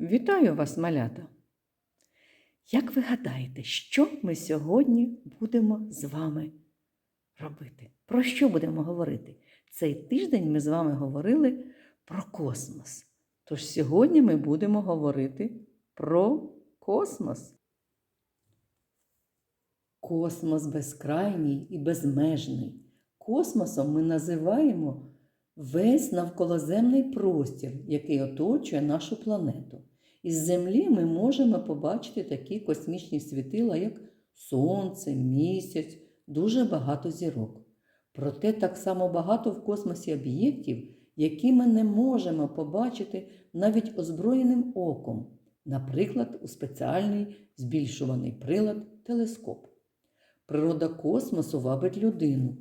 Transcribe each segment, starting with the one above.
Вітаю вас, малята! Як ви гадаєте, що ми сьогодні будемо з вами робити? Про що будемо говорити? Цей тиждень ми з вами говорили про космос. Тож сьогодні ми будемо говорити про космос. Космос безкрайній і безмежний. Космосом ми називаємо весь навколоземний простір, який оточує нашу планету. Із Землі ми можемо побачити такі космічні світила, як Сонце, місяць, дуже багато зірок. Проте так само багато в космосі об'єктів, які ми не можемо побачити навіть озброєним оком, наприклад, у спеціальний збільшуваний прилад телескоп. Природа космосу вабить людину.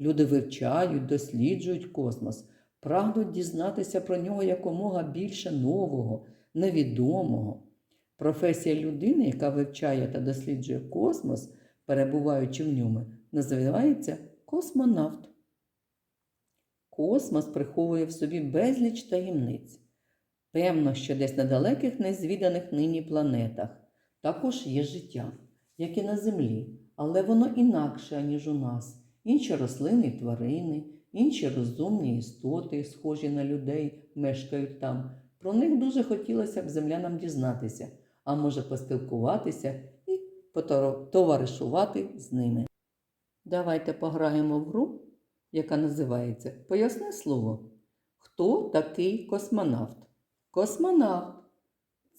Люди вивчають, досліджують космос, прагнуть дізнатися про нього якомога більше нового, невідомого. Професія людини, яка вивчає та досліджує космос, перебуваючи в ньому, називається космонавт. Космос приховує в собі безліч таємниць. Певно, що десь на далеких незвіданих нині планетах також є життя, як і на Землі, але воно інакше, ніж у нас. Інші рослини і тварини, інші розумні істоти, схожі на людей, мешкають там. Про них дуже хотілося б землянам дізнатися, а може поспілкуватися і потоваришувати з ними. Давайте пограємо в гру, яка називається Поясни слово. Хто такий космонавт? Космонавт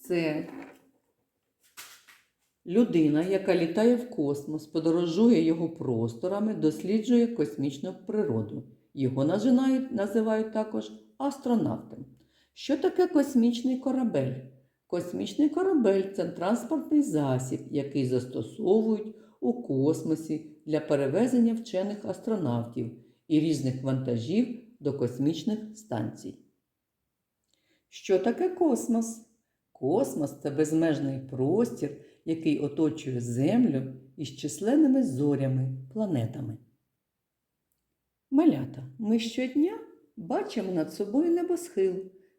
це людина, яка літає в космос, подорожує його просторами, досліджує космічну природу. Його називають також астронавтом. Що таке космічний корабель? Космічний корабель це транспортний засіб, який застосовують у космосі для перевезення вчених астронавтів і різних вантажів до космічних станцій. Що таке космос? Космос це безмежний простір, який оточує Землю із численними зорями, планетами. Малята, ми щодня бачимо над собою небосхил,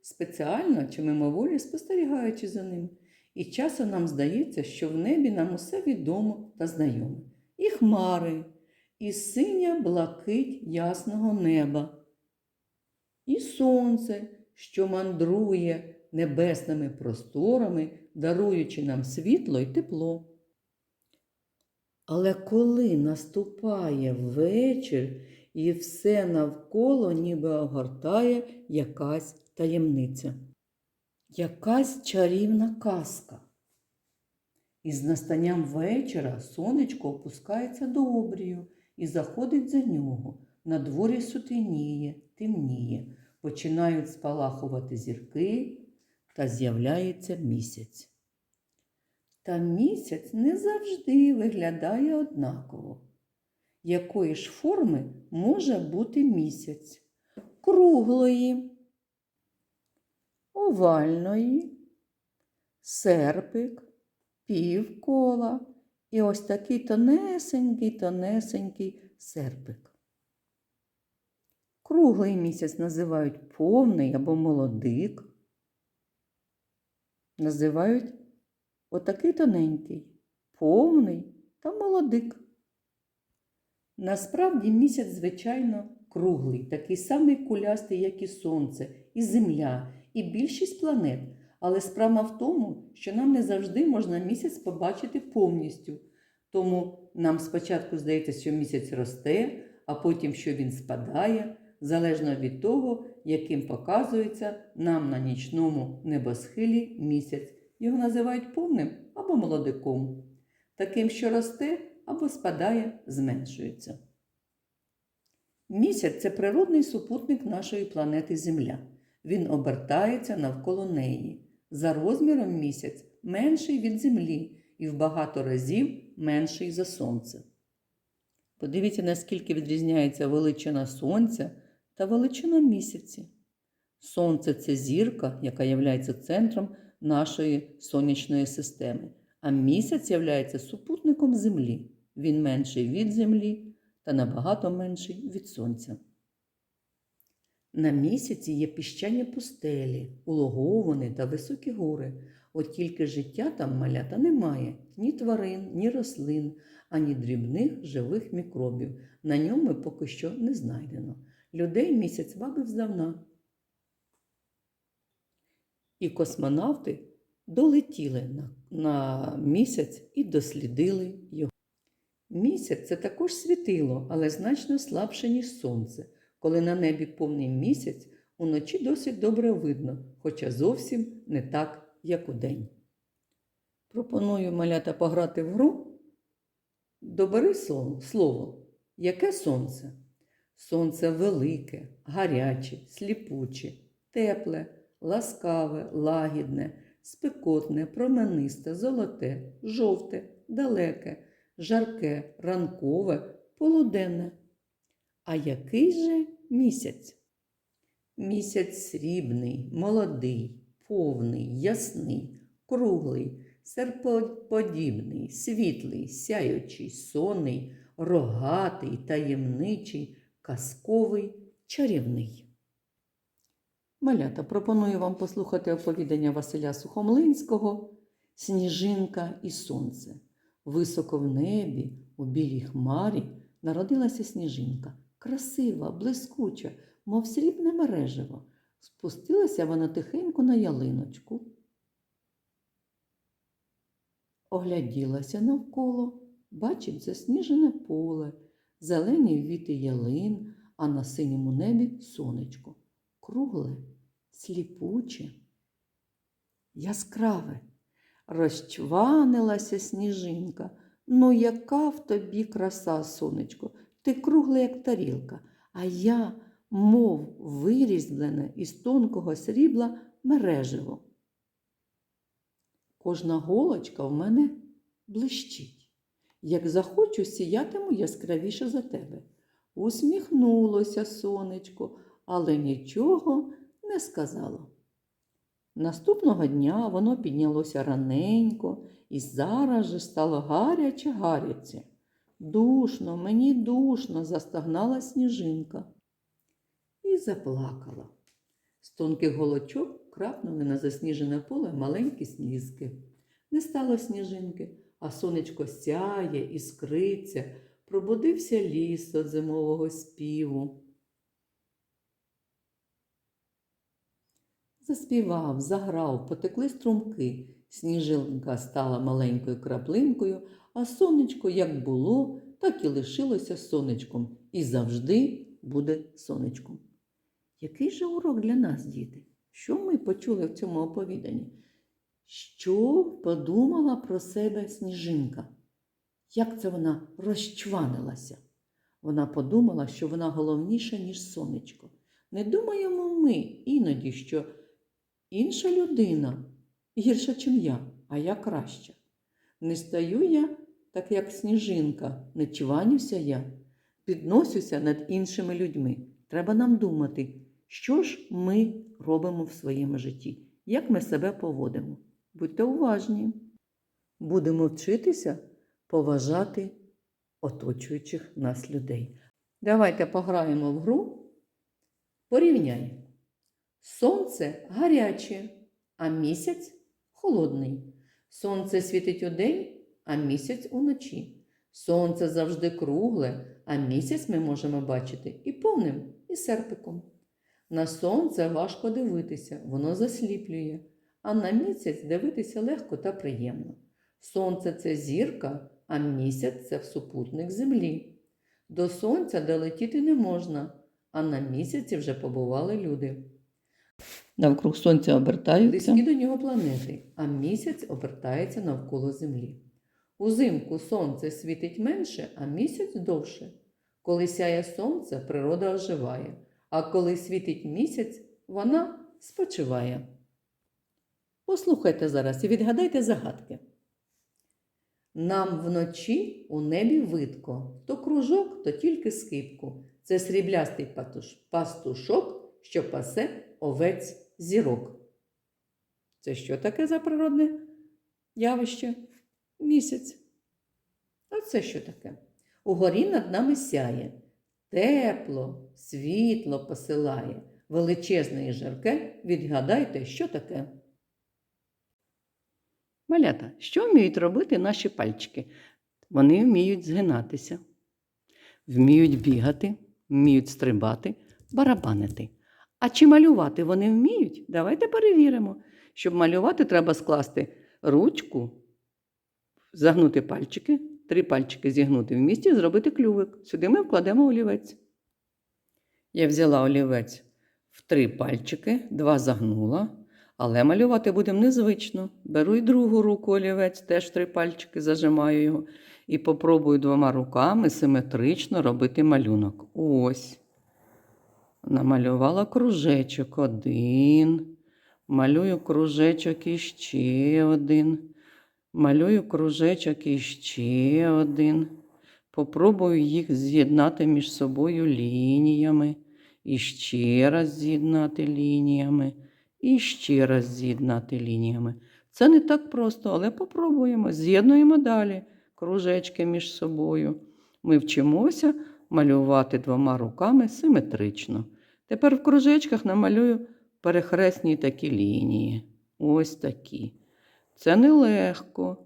спеціально чи мимоволі спостерігаючи за ним. І часом нам здається, що в небі нам усе відомо та знайоме. І хмари, і синя блакить ясного неба, і сонце, що мандрує небесними просторами, даруючи нам світло й тепло. Але коли наступає вечір і все навколо ніби огортає якась таємниця, якась чарівна казка. І з настанням вечора сонечко опускається до обрію і заходить за нього. На дворі сутеніє, темніє, починають спалахувати зірки та з'являється місяць. Та місяць не завжди виглядає однаково. Якої ж форми може бути місяць? Круглої, овальної, серпик, півкола і ось такий тонесенький, тонесенький серпик. Круглий місяць називають повний або молодик. Називають отакий тоненький, повний та молодик. Насправді місяць, звичайно, круглий, такий самий кулястий, як і сонце, і земля, і більшість планет. Але справа в тому, що нам не завжди можна місяць побачити повністю. Тому нам спочатку здається, що місяць росте, а потім що він спадає, залежно від того, яким показується нам на нічному небосхилі місяць. Його називають повним або молодиком. Таким, що росте або спадає, зменшується. Місяць це природний супутник нашої планети Земля. Він обертається навколо неї. За розміром місяць менший від Землі і в багато разів менший за Сонце. Подивіться, наскільки відрізняється величина Сонця та величина місяці. Сонце це зірка, яка є центром нашої сонячної системи, а місяць є супутником Землі. Він менший від Землі та набагато менший від Сонця. На місяці є піщані пустелі, улоговини та високі гори. От тільки життя там малята немає ні тварин, ні рослин, ані дрібних живих мікробів. На ньому поки що не знайдено. Людей місяць вабив здавна. І космонавти долетіли на, на місяць і дослідили його. Місяць це також світило, але значно слабше, ніж сонце. Коли на небі повний місяць, уночі досить добре видно, хоча зовсім не так, як удень. Пропоную малята пограти в гру. Добери слово. Яке сонце? Сонце велике, гаряче, сліпуче, тепле, ласкаве, лагідне, спекотне, променисте, золоте, жовте, далеке, жарке, ранкове, полуденне. А який же місяць? Місяць срібний, молодий, повний, ясний, круглий, серпоподібний, світлий, сяючий, сонний, рогатий, таємничий, казковий, чарівний. Малята, пропоную вам послухати оповідання Василя Сухомлинського Сніжинка і сонце. Високо в небі, у білій хмарі, народилася сніжинка, красива, блискуча, мов срібне мережево. Спустилася вона тихенько на ялиночку. Огляділася навколо, бачить засніжене поле, зелені віти ялин, а на синьому небі сонечко. Кругле, сліпуче, яскраве. Розчванилася сніжинка. Ну, яка в тобі краса, сонечко, ти кругла, як тарілка, а я, мов вирізблене із тонкого срібла мереживо. Кожна голочка в мене блищить. Як захочу, сіятиму яскравіше за тебе. Усміхнулося сонечко, але нічого не сказало. Наступного дня воно піднялося раненько і зараз же стало гаряче гаряче. Душно, мені душно, застогнала сніжинка і заплакала. З тонких голочок крапнули на засніжене поле маленькі слізки. Не стало сніжинки, а сонечко сяє, іскриться, пробудився ліс від зимового співу. Заспівав, заграв, потекли струмки. Сніжилка стала маленькою краплинкою, а сонечко як було, так і лишилося сонечком і завжди буде сонечком. Який же урок для нас, діти? Що ми почули в цьому оповіданні? Що подумала про себе сніжинка? Як це вона розчванилася? Вона подумала, що вона головніша, ніж сонечко. Не думаємо ми іноді, що інша людина гірша, чим я, а я краща. Не стаю я, так як сніжинка, не чванюся я, підносюся над іншими людьми. Треба нам думати, що ж ми робимо в своєму житті, як ми себе поводимо. Будьте уважні. Будемо вчитися поважати оточуючих нас людей. Давайте пограємо в гру. Порівняй. Сонце гаряче, а місяць холодний. Сонце світить удень, а місяць уночі. Сонце завжди кругле, а місяць ми можемо бачити і повним, і серпиком. На сонце важко дивитися, воно засліплює, а на місяць дивитися легко та приємно. Сонце це зірка, а місяць це супутник землі. До сонця долетіти не можна, а на місяці вже побували люди. Навкруг сонця обертаються близькі до нього планети, а місяць обертається навколо Землі. Узимку сонце світить менше, а місяць довше. Коли сяє сонце, природа оживає, а коли світить місяць, вона спочиває. Послухайте зараз і відгадайте загадки. Нам вночі у небі видко, то кружок, то тільки скипку. Це сріблястий пастушок, що пасе овець зірок. Це що таке за природне явище? Місяць. А це що таке? Угорі над нами сяє, тепло, світло посилає, величезне і жарке, відгадайте, що таке. Малята, що вміють робити наші пальчики? Вони вміють згинатися, вміють бігати, вміють стрибати, барабанити. А чи малювати вони вміють? Давайте перевіримо. Щоб малювати, треба скласти ручку, загнути пальчики, три пальчики зігнути в місті і зробити клювик. Сюди ми вкладемо олівець. Я взяла олівець в три пальчики, два загнула, але малювати будемо незвично. Беру й другу руку олівець, теж три пальчики зажимаю його і попробую двома руками симетрично робити малюнок. Ось. Намалювала кружечок один. Малюю кружечок іще один. Малюю кружечок іще один. Попробую їх з'єднати між собою лініями. І ще раз з'єднати лініями. І ще раз з'єднати лініями. Це не так просто, але попробуємо. З'єднуємо далі кружечки між собою. Ми вчимося малювати двома руками симетрично. Тепер в кружечках намалюю перехресні такі лінії. Ось такі. Це нелегко.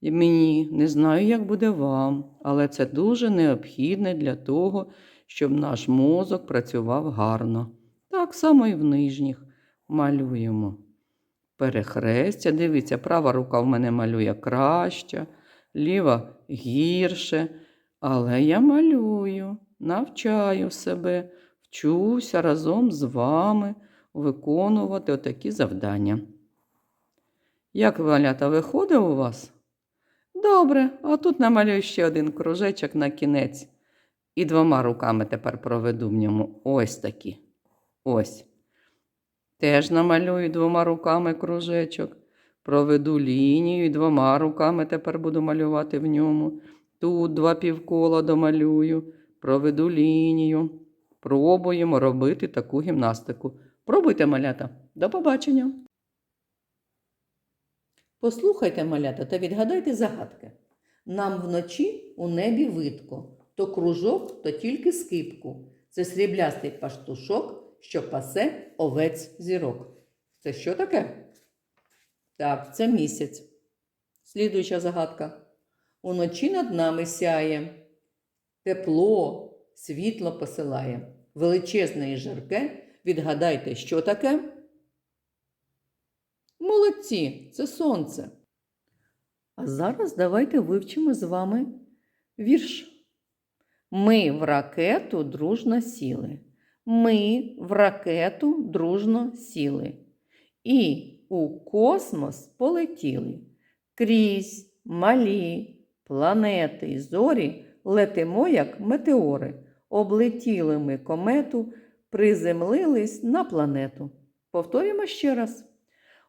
І мені не знаю, як буде вам, але це дуже необхідне для того, щоб наш мозок працював гарно. Так само і в нижніх малюємо. Перехрестя. Дивіться, права рука в мене малює краще, ліва гірше. Але я малюю, навчаю себе, вчуся разом з вами виконувати отакі завдання. Як валята виходить у вас? Добре, а тут намалюю ще один кружечок на кінець. І двома руками тепер проведу в ньому ось такі. Ось. Теж намалюю двома руками кружечок. Проведу лінію і двома руками тепер буду малювати в ньому. Тут два півкола домалюю, проведу лінію. Пробуємо робити таку гімнастику. Пробуйте, малята. До побачення. Послухайте, малята, та відгадайте загадки. Нам вночі у небі видко, то кружок, то тільки скипку. Це сріблястий паштушок, що пасе овець зірок. Це що таке? Так, це місяць. Слідуюча загадка. Уночі над нами сяє, тепло, світло посилає. Величезне і жарке. Відгадайте, що таке? Молодці, це сонце. А зараз давайте вивчимо з вами вірш. Ми в ракету дружно сіли. Ми в ракету дружно сіли. І у космос полетіли. Крізь малі планети й зорі летимо, як метеори. Облетіли ми комету, приземлились на планету. Повторюємо ще раз.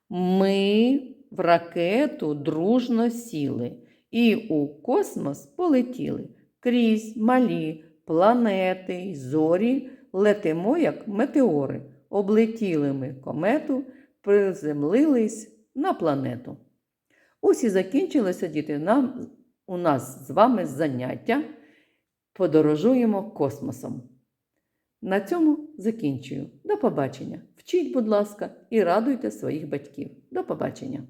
Ми в ракету дружно сіли і у космос полетіли. Крізь малі планети й зорі летимо, як метеори. Облетіли ми комету, приземлились на планету. Ось і закінчилося, діти, нам, у нас з вами заняття. Подорожуємо космосом. На цьому закінчую. До побачення. Вчіть, будь ласка, і радуйте своїх батьків. До побачення!